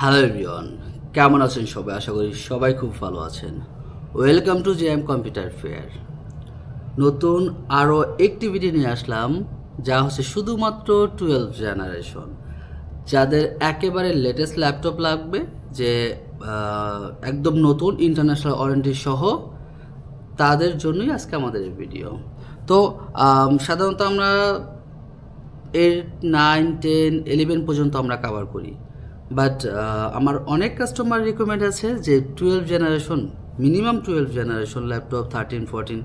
Hello everyone কেমন আছেন সবাই? আশা করি সবাই খুব ভালো আছেন। Welcome to J M computer fair নতুন আরও অ্যাক্টিভিটি নিয়ে আসলাম, যা হচ্ছে শুধুমাত্র টুয়েলভ জেনারেশন যাদের একেবারে লেটেস্ট ল্যাপটপ লাগবে, যে একদম নতুন ইন্টারন্যাশনাল ওয়ারেন্টি সহ, তাদের জন্যই আজকে আমাদের এই ভিডিও তো সাধারণত আমরা এইট নাইন টেন ইলেভেন পর্যন্ত আমরা কাভার করি। বাট আমার অনেক কাস্টমার রিকমেন্ড আছে যে twelve generation minimum twelve generation laptop thirteen fourteen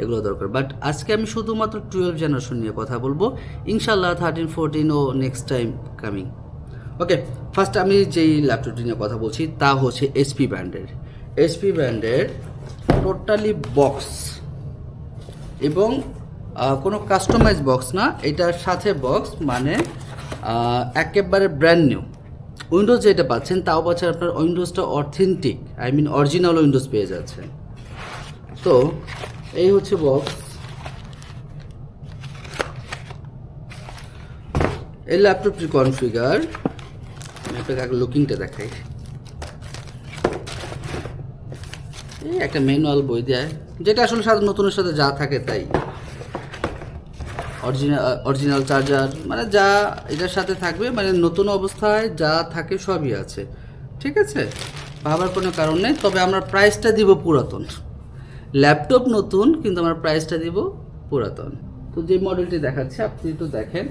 এগুলো দরকার। বাট আজকে আমি শুধুমাত্র টুয়েলভ জেনারেশন নিয়ে কথা বলব। ইনশাল্লাহ থার্টিন ফোরটিন ও next time coming okay first আমি যেই ল্যাপটপটি নিয়ে কথা বলছি, তা হচ্ছে এসপি ব্র্যান্ডের এসপি ব্র্যান্ডের টোটালি বক্স এবং কোনো কাস্টমাইজ বক্স না, এটার সাথে বক্স মানে একেবারে ব্র্যান্ড নিউ উইন্ডোজ যেটা পাচ্ছেন, তাও পাচ্ছেন আপনার উইন্ডোজটা authentic I mean original windows পেয়ে যাচ্ছেন। তো, এই হচ্ছে বক্স এই ল্যাপটপটির কনফিগার আপনাকে লুকিংটা দেখাই। এই একটা ম্যানুয়াল বই দেয়, যেটা আসলে সাধারণ নতুনের সাথে যা থাকে তাই। অরিজিনাল অরিজিনাল চার্জার মানে যা এটার সাথে থাকবে মানে নতুন অবস্থায় যা থাকে সবই আছে। ঠিক আছে? ভাবার কোনো কারণ নেই, তবে আমরা প্রাইসটা দিব পুরাতন। ল্যাপটপ নতুন, কিন্তু আমরা প্রাইসটা দিব পুরাতন। তো যে মডেলটি দেখাচ্ছে, আপনি একটু দেখেন।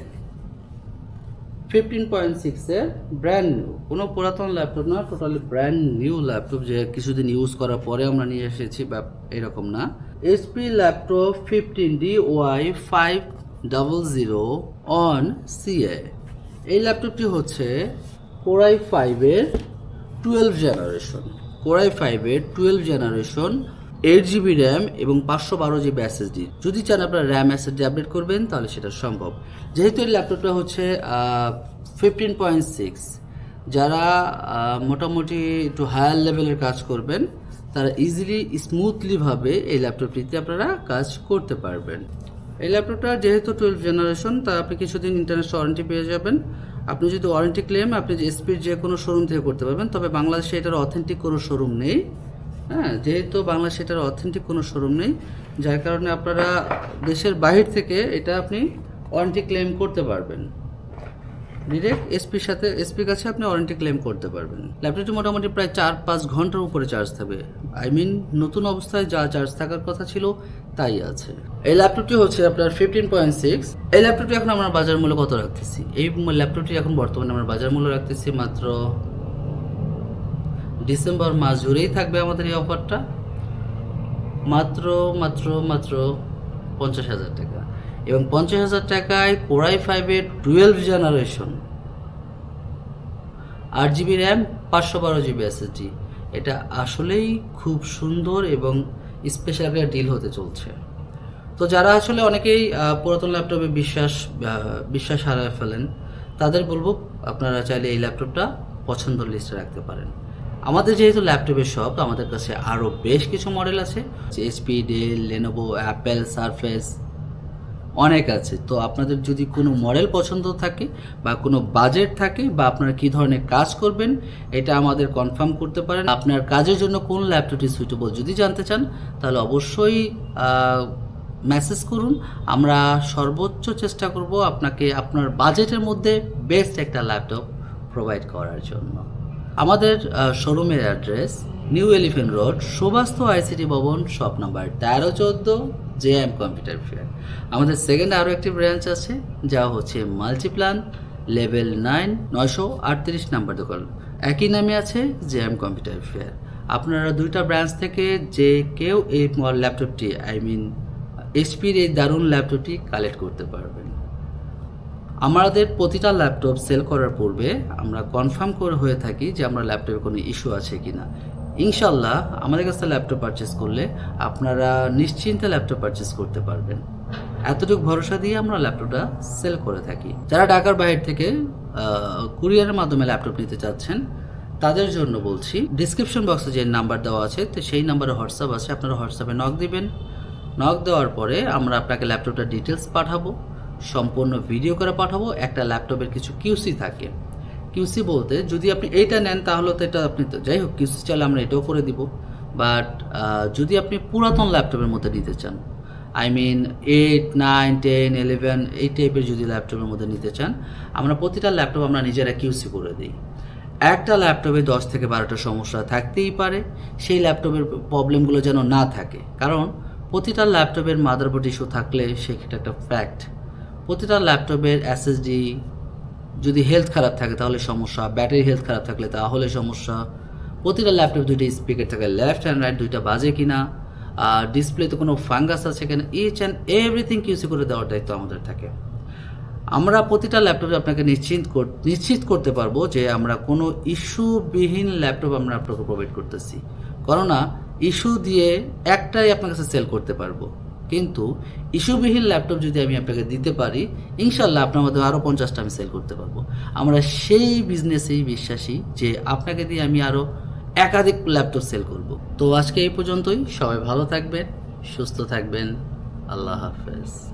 ফিফটিন পয়েন্ট সিক্সের ব্র্যান্ড নিউ কোনো পুরাতন ল্যাপটপ না টোটালি ব্র্যান্ড নিউ ল্যাপটপ যে কিছুদিন ইউজ করার পরে আমরা নিয়ে এসেছি বা এরকম না। HP laptop fifteen D Y five double zero on CA এই ল্যাপটপটি হচ্ছে কোরাই ফাইভের টুয়েলভ জেনারেশন কোরাই ফাইভের twelve generation eight GB RAM এবং পাঁচশো বারো জিবি এসএসডি যদি চান আপনারা র্যাম এসএসডি আপডেট করবেন, তাহলে সেটা সম্ভব। যেহেতু এই ল্যাপটপটা হচ্ছে ফিফটিন পয়েন্ট সিক্স যারা মোটামুটি একটু হায়ার লেভেলের কাজ করবেন, তারা ইজিলি স্মুথলিভাবে এই ল্যাপটপটিতে আপনারা কাজ করতে পারবেন। এই ল্যাপটপটা যেহেতু টুয়েলভ জেনারেশন তা আপনি কিছুদিন ইন্টারন্যাশনাল ওয়ারেন্টি পেয়ে যাবেন। আপনি যদি ওয়ারেন্টি ক্লেম আপনি এসপির যে কোনো শোরুম থেকে করতে পারবেন, তবে বাংলাদেশে এটার অথেন্টিক কোনো শোরুম নেই। হ্যাঁ যেহেতু বাংলাদেশে এটার অথেন্টিক কোনো শোরুম নেই, যার কারণে আপনারা দেশের বাহির থেকে এটা আপনি ওয়ারেন্টি ক্লেম করতে পারবেন। ডিরেক্ট এসপির সাথে এসপির কাছে আপনি ওয়ারেন্টি ক্লেম করতে পারবেন। ল্যাপটপটি মোটামুটি প্রায় চার, পাঁচ ঘণ্টার উপরে চার্জ থাকবে। আই মিন নতুন অবস্থায় যা চার্জ থাকার কথা ছিল, তাই আছে। এই ল্যাপটপটি হচ্ছে আপনার ফিফটিন পয়েন্ট সিক্স এই ল্যাপটপটি এখন আমরা বাজার মূল্য কত রাখতেছি? এই ল্যাপটপটি এখন বর্তমানে আমরা বাজার মূল্য রাখতেছি মাত্র ডিসেম্বর মাস জুড়েই থাকবে আমাদের এই অফারটা মাত্র মাত্র মাত্র পঞ্চাশ হাজার টাকা। এবং পঞ্চাশ হাজার টাকায় কোরাই ফাইভের টুয়েলভ জেনারেশন। আট জিবি র্যাম, পাঁচশো বারো জিবি এসএসডি এটা আসলেই খুব সুন্দর এবং স্পেশাল একটা ডিল হতে চলছে। তো যারা আসলে অনেকেই পুরাতন ল্যাপটপে বিশ্বাস বিশ্বাস হারায় ফেলেন, তাদের বলব আপনারা চাইলে এই ল্যাপটপটা পছন্দের লিস্টে রাখতে পারেন। আমাদের যেহেতু ল্যাপটপের শপ আমাদের কাছে আরও বেশ কিছু মডেল আছে। HP Dell Lenovo Apple Surface অনেক আছে। তো আপনাদের যদি কোনো মডেল পছন্দ থাকে বা কোনো বাজেট থাকে বা আপনারা কী ধরনের কাজ করবেন, এটা আমাদের কনফার্ম করতে পারেন। আপনার কাজের জন্য কোন ল্যাপটপটি সুইটেবল যদি জানতে চান, তাহলে অবশ্যই মেসেজ করুন। আমরা সর্বোচ্চ চেষ্টা করব আপনাকে, আপনার বাজেটের মধ্যে বেস্ট একটা ল্যাপটপ প্রোভাইড করার জন্য। আমাদের শোরুমের অ্যাড্রেস নিউ এলিফেন্ট রোড সুবাস্ত আইসিটি ভবন শপ নাম্বার তেরো চোদ্দ জে এম কম্পিউটার ফেয়ার আমাদের সেকেন্ড আরও একটি ব্রাঞ্চ আছে, যা হচ্ছে মাল্টিপ্লান লেভেল নাইন নয়শো আটত্রিশ নাম্বার দোকান। একই নামে আছে জে এম কম্পিউটার ফেয়ার আপনারা দুইটা ব্রাঞ্চ থেকে যে কেউ এই ল্যাপটপটি আই মিন এইচপির এই দারুণ ল্যাপটপটি কালেক্ট করতে পারবেন। আমাদের প্রতিটা ল্যাপটপ সেল করার পূর্বে আমরা কনফার্ম করে হয়ে থাকি যে আমরা ল্যাপটপে কোনো ইস্যু আছে কি না ইনশাল্লাহ আমাদের কাছে ল্যাপটপ পারচেস করলে আপনারা নিশ্চিন্তে ল্যাপটপ পারচেস করতে পারবেন। এতটুকু ভরসা দিয়ে আমরা ল্যাপটপটা সেল করে থাকি। যারা ঢাকার বাইরে থেকে কুরিয়ারের মাধ্যমে ল্যাপটপ নিতে চাচ্ছেন, তাদের জন্য বলছি ডিসক্রিপশন বক্সে যে নাম্বার দেওয়া আছে, তো সেই নাম্বারে হোয়াটসঅ্যাপ আছে, আপনারা হোয়াটসঅ্যাপে নক দিবেন। নক দেওয়ার পরে আমরা আপনাকে ল্যাপটপটার ডিটেলস পাঠাবো, সম্পূর্ণ ভিডিও করে পাঠাবো, একটা ল্যাপটপের কিছু কিউসি থাকে। কিউসি বলতে যদি আপনি এইটা নেন তাহলে তো এটা আপনি তো যাই হোক কিউসি চাইলে আমরা এটাও করে দিব। বাট যদি আপনি পুরাতন ল্যাপটপের মধ্যে নিতে চান I mean eight nine ten eleven এই টাইপের যদি ল্যাপটপের মধ্যে নিতে চান, আমরা প্রতিটা ল্যাপটপ আমরা নিজেরা কিউসি করে দিই। একটা ল্যাপটপে দশ থেকে বারোটা সমস্যা থাকতেই পারে, সেই ল্যাপটপের প্রবলেমগুলো যেন না থাকে। কারণ, প্রতিটা ল্যাপটপের মাদারবোর্ড ইস্যু থাকলে সেক্ষেত্রে একটা ফ্যাক্ট প্রতিটা ল্যাপটপের এসএসডি যদি হেলথ খারাপ থাকে তাহলে সমস্যা ব্যাটারি হেলথ খারাপ থাকলে তাহলে সমস্যা। প্রতিটা ল্যাপটপ দুইটা স্পিকার থাকে লেফট অ্যান্ড রাইট দুইটা বাজে কিনা, আর ডিসপ্লেতে কোনো ফাঙ্গাস আছে কিনা ইচ অ্যান্ড এভরিথিং কিউসি করে দেওয়ার দায়িত্ব আমাদের থাকে। আমরা প্রতিটা ল্যাপটপে আপনাকে নিশ্চিত নিশ্চিত করতে পারব যে আমরা কোনো ইস্যুবিহীন ল্যাপটপ আমরা আপনাকে প্রোভাইড করতেছি। কেননা ইস্যু দিয়ে একটাই আপনার কাছে সেল করতে পারব। কিন্তু ইস্যুবিহীন ল্যাপটপ যদি আমি আপনাকে দিতে পারি ইনশাল্লাহ আপনার মধ্যে আরও পঞ্চাশটা আমি সেল করতে পারব। আমরা সেই বিজনেসেই বিশ্বাসী যে আপনাকে দিয়ে আমি আরও একাধিক ল্যাপটপ সেল করব। তো আজকে এই পর্যন্তই। সবাই ভালো থাকবেন, সুস্থ থাকবেন। আল্লাহ হাফেজ।